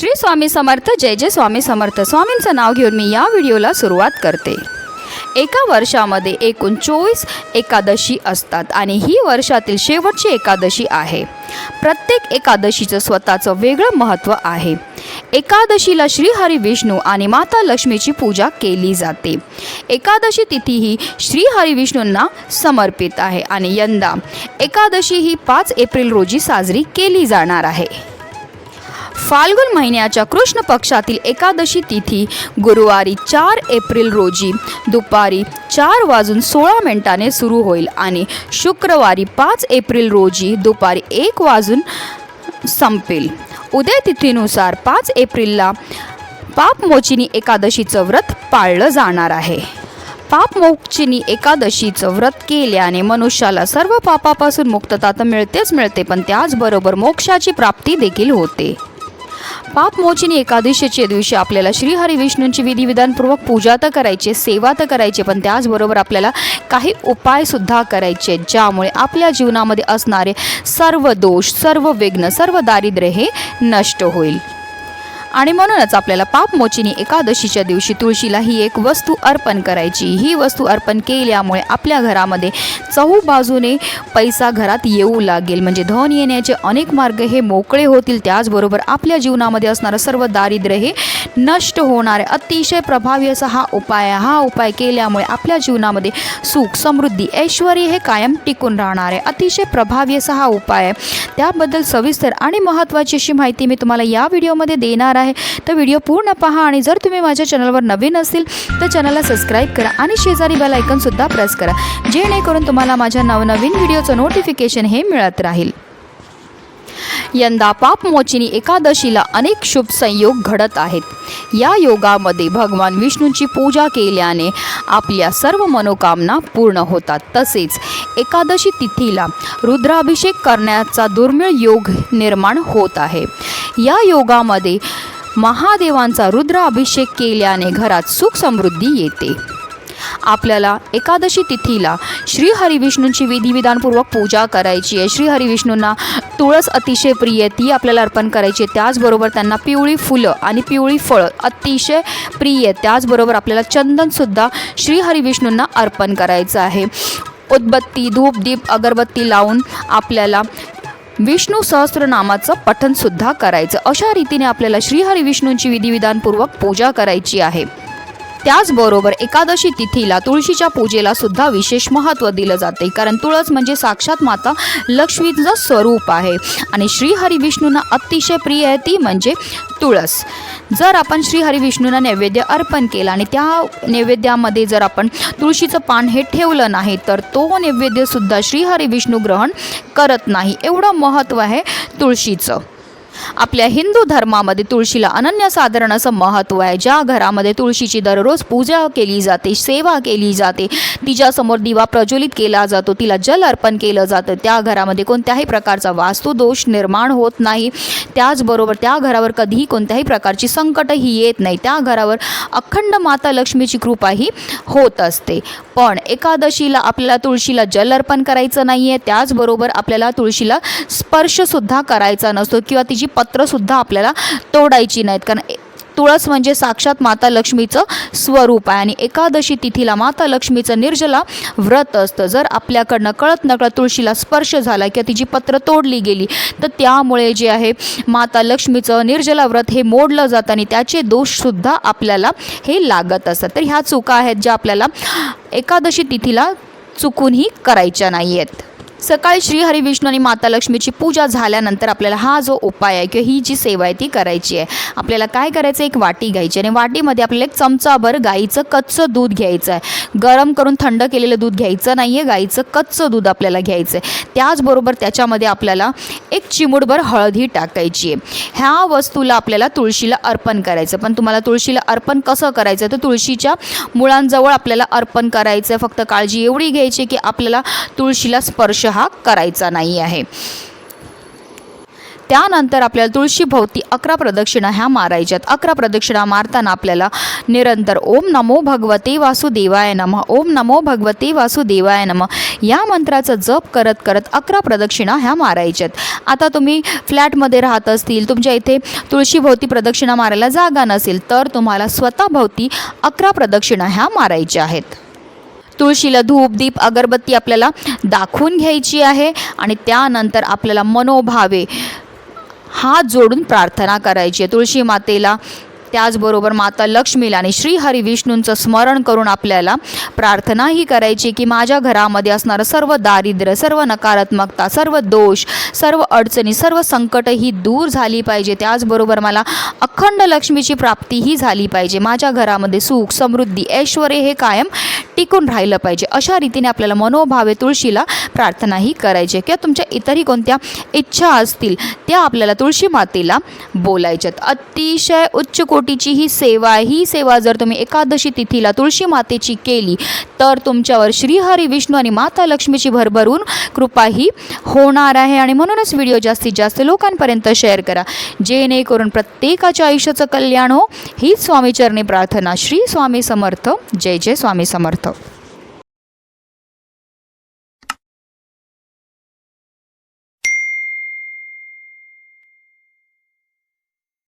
श्री स्वामी समर्थ जय जय स्वामी समर्थ. स्वामींचं नाव घेऊन मी या व्हिडिओला सुरुवात करते. एका वर्षामध्ये एकूण चोवीस एकादशी असतात आणि ही वर्षातील शेवटची एकादशी आहे. प्रत्येक एकादशीचं स्वतःचं वेगळं महत्त्व आहे. एकादशीला श्रीहरी विष्णू आणि माता लक्ष्मीची पूजा केली जाते. एकादशी तिथी ही श्रीहरी विष्णूंना समर्पित आहे आणि यंदा एकादशी ही पाच एप्रिल रोजी साजरी केली जाणार आहे. फाल्गुन महिन्याच्या कृष्ण पक्षातील एकादशी तिथी गुरुवारी चार एप्रिल रोजी दुपारी चार वाजून सोळा मिनिटाने सुरू होईल आणि शुक्रवारी पाच एप्रिल रोजी दुपारी एक वाजून संपेल. उद्या तिथीनुसार पाच एप्रिलला पापमोचिनी एकादशीचं व्रत पाळलं जाणार आहे. पापमोचिनी एकादशीचं व्रत केल्याने मनुष्याला सर्व पापापासून मुक्तता तर मिळतेच मिळते पण त्याचबरोबर मोक्षाची प्राप्ती देखील होते. पापमोचनी एकादशीच्या दिवशी आपल्याला श्रीहरी विष्णूंची विधिविधानपूर्वक पूजा तर करायची सेवा तर करायची पण त्याचबरोबर आपल्याला काही उपायसुद्धा करायचे ज्यामुळे आपल्या जीवनामध्ये असणारे सर्व दोष सर्व विघ्न सर्व दारिद्र्य हे नष्ट होईल. आणि म्हणूनच आपल्याला पापमोचिनी एकादशीच्या दिवशी तुळशीला ही एक वस्तू अर्पण करायची. ही वस्तू अर्पण केल्यामुळे आपल्या घरामध्ये चहूबाजूने पैसा घरात येऊ लागेल. म्हणजे धन येण्याचे अनेक मार्ग हे मोकळे होतील. त्याचबरोबर आपल्या जीवनामध्ये असणारं सर्व दारिद्र्य हे नष्ट होणार. आहे अतिशय प्रभावी असा हा उपाय हा उपाय केल्यामुळे आपल्या जीवनामध्ये सुख समृद्धी ऐश्वर हे कायम टिकून राहणार आहे. अतिशय प्रभावी असा हा उपाय आहे. त्याबद्दल सविस्तर आणि महत्त्वाची अशी माहिती मी तुम्हाला या व्हिडिओमध्ये देणार आहे. तर व्हिडिओ पूर्ण पहा आणि जर तुम्ही माझ्या चॅनलवर नवीन असतील तर चॅनलला सबस्क्राईब करा आणि शेजारी बेल आयकनसुद्धा प्रेस करा. जेणेकरून तुम्हाला माझ्या नवनवीन व्हिडिओचं नोटिफिकेशन हे मिळत राहील. यंदा पापमोचिनी एकादशीला अनेक शुभ संयोग घडत आहेत. या योगामध्ये भगवान विष्णूची पूजा केल्याने आपल्या सर्व मनोकामना पूर्ण होतात. तसेच एकादशी तिथीला रुद्राभिषेक करण्याचा दुर्मिळ योग निर्माण होत आहे. या योगामध्ये महादेवांचा रुद्राभिषेक केल्याने घरात सुख समृद्धी येते. आपल्याला एकादशी तिथीला श्री हरिविष्णूंची विधिविधानपूर्वक पूजा करायची आहे. श्री हरिविष्णूंना तुळस अतिशय प्रिय आहे. ती आपल्याला अर्पण करायची आहे. त्याचबरोबर त्यांना पिवळी फुलं आणि पिवळी फळं अतिशय प्रिय आहे. त्याचबरोबर आपल्याला चंदनसुद्धा श्री हरिविष्णूंना अर्पण करायचं आहे. उदबत्ती धूप दीप अगरबत्ती लावून आपल्याला विष्णू सहस्त्रनामाचं पठणसुद्धा करायचं. अशा रीतीने आपल्याला श्रीहरी विष्णूंची विधिविधानपूर्वक पूजा करायची आहे. त्याचबरोबर एकादशी तिथीला तुळशीच्या पूजेला सुद्धा विशेष महत्त्व दिलं जाते. कारण तुळस म्हणजे साक्षात माता लक्ष्मीचं स्वरूप आहे. आणि श्रीहरी विष्णूंना अतिशय प्रिय आहे ती म्हणजे तुळस. जर आपण श्रीहरी विष्णूंना नैवेद्य अर्पण केला आणि त्या नैवेद्यामध्ये जर आपण तुळशीचं पान हे ठेवलं नाही तर तो नैवेद्यसुद्धा श्रीहरी विष्णू ग्रहण करत नाही. एवढं महत्त्व आहे तुळशीचं. आपल्या हिंदू धर्मामध्ये तुळशीला अनन्यसाधारण असं महत्त्व आहे. ज्या घरामध्ये तुळशीची दररोज पूजा केली जाते सेवा केली जाते तिच्यासमोर दिवा प्रज्वलित केला जातो तिला जल अर्पण केलं जातं. त्या घरामध्ये कोणत्याही प्रकारचा वास्तुदोष निर्माण होत नाही. त्याचबरोबर त्या घरावर कधीही कोणत्याही प्रकारची संकटही येत नाही. त्या घरावर अखंड माता लक्ष्मीची कृपाही होत असते. पण एकादशीला आपल्याला तुळशीला जल अर्पण करायचं नाही आहे त्याचबरोबर आपल्याला तुळशीला स्पर्शसुद्धा करायचा नसतो किंवा तिची जी पत्रसुद्धा आपल्याला तोडायची नाहीत. कारण तुळस म्हणजे साक्षात माता लक्ष्मीचं स्वरूप आहे आणि एकादशी तिथीला माता लक्ष्मीचं निर्जला व्रत असतं. जर आपल्याकडनं कळत नकळत तुळशीला स्पर्श झाला किंवा तिची पत्र तोडली गेली तर त्यामुळे जे आहे माता लक्ष्मीचं निर्जला व्रत हे मोडलं जातं आणि त्याचे दोषसुद्धा आपल्याला हे लागत असतात. तर ह्या चुका आहेत ज्या आपल्याला एकादशी तिथीला चुकूनही करायच्या नाही आहेत सकाळी श्री विष्णू आणि माता लक्ष्मीची पूजा झाल्यानंतर आपल्याला हा जो उपाय आहे किंवा ही जी सेवा आहे ती करायची आहे. आपल्याला काय करायचं? एक वाटी घ्यायची आणि वाटीमध्ये आपल्याला एक चमचाभर गाईचं कच्चं दूध घ्यायचं आहे. गरम करून थंड केलेलं दूध घ्यायचं नाही आहे गाईचं कच्चं दूध आपल्याला घ्यायचं आहे. त्याचबरोबर त्याच्यामध्ये आपल्याला एक चिमूटभर हळदी टाकायची आहे. ह्या वस्तूला आपल्याला तुळशीला अर्पण करायचं पण तुम्हाला तुळशीला अर्पण कसं करायचं तर तुळशीच्या मुळांजवळ आपल्याला अर्पण करायचं आहे. फक्त काळजी एवढी घ्यायची की आपल्याला तुळशीला स्पर्श हा करायचा नाही आहे. त्यानंतर आपल्याला तुळशीभोवती अकरा प्रदक्षिणा ह्या मारायच्यात अकरा प्रदक्षिणा मारताना आपल्याला निरंतर ओम नमो भगवते वासुदेवाय नमः ओम नमो भगवते वासुदेवाय नमः या मंत्राचा जप करत करत अकरा प्रदक्षिणा ह्या मारायच्यात आता तुम्ही फ्लॅटमध्ये राहत असतील तुमच्या इथे तुळशीभोवती प्रदक्षिणा मारायला जागा नसेल तर तुम्हाला स्वतःभोवती अकरा प्रदक्षिणा ह्या मारायच्या आहेत. तुळशीला धूप दीप अगरबत्ती आपल्याला दाखवून घ्यायची आहे आणि त्यानंतर आपल्याला मनोभावे हात जोडून प्रार्थना करायची आहे. तुळशी मातेला त्याचबरोबर माता लक्ष्मीला आणि श्री विष्णूंचं स्मरण करून आपल्याला प्रार्थनाही करायची की माझ्या घरामध्ये असणारं सर्व दारिद्र्य सर्व नकारात्मकता सर्व दोष सर्व अडचणी सर्व संकट ही दूर झाली पाहिजे. त्याचबरोबर मला अखंड लक्ष्मीची प्राप्ती ही झाली पाहिजे. माझ्या घरामध्ये सुख समृद्धी ऐश्वर हे कायम टिकून राहिलं पाहिजे. अशा रीतीने आपल्याला मनोभावे तुळशीला प्रार्थनाही करायची आहे. किंवा तुमच्या इतरही कोणत्या इच्छा असतील त्या आपल्याला तुळशी मातेला बोलायच्यात. अतिशय उच्च कोटीची ही सेवा ही सेवा जर तुम्ही एकादशी तिथीला तुळशी मातेची केली तर तुमच्यावर श्रीहरी विष्णू आणि माता लक्ष्मीची भरभरून कृपा ही होणार आहे. आणि म्हणूनच व्हिडिओ जास्तीत जास्त लोकांपर्यंत शेअर करा. जेणेकरून प्रत्येकाच्या आयुष्याचं कल्याण हो. हीच स्वामीचरणी प्रार्थना. श्री स्वामी समर्थ. जय जय स्वामी समर्थ.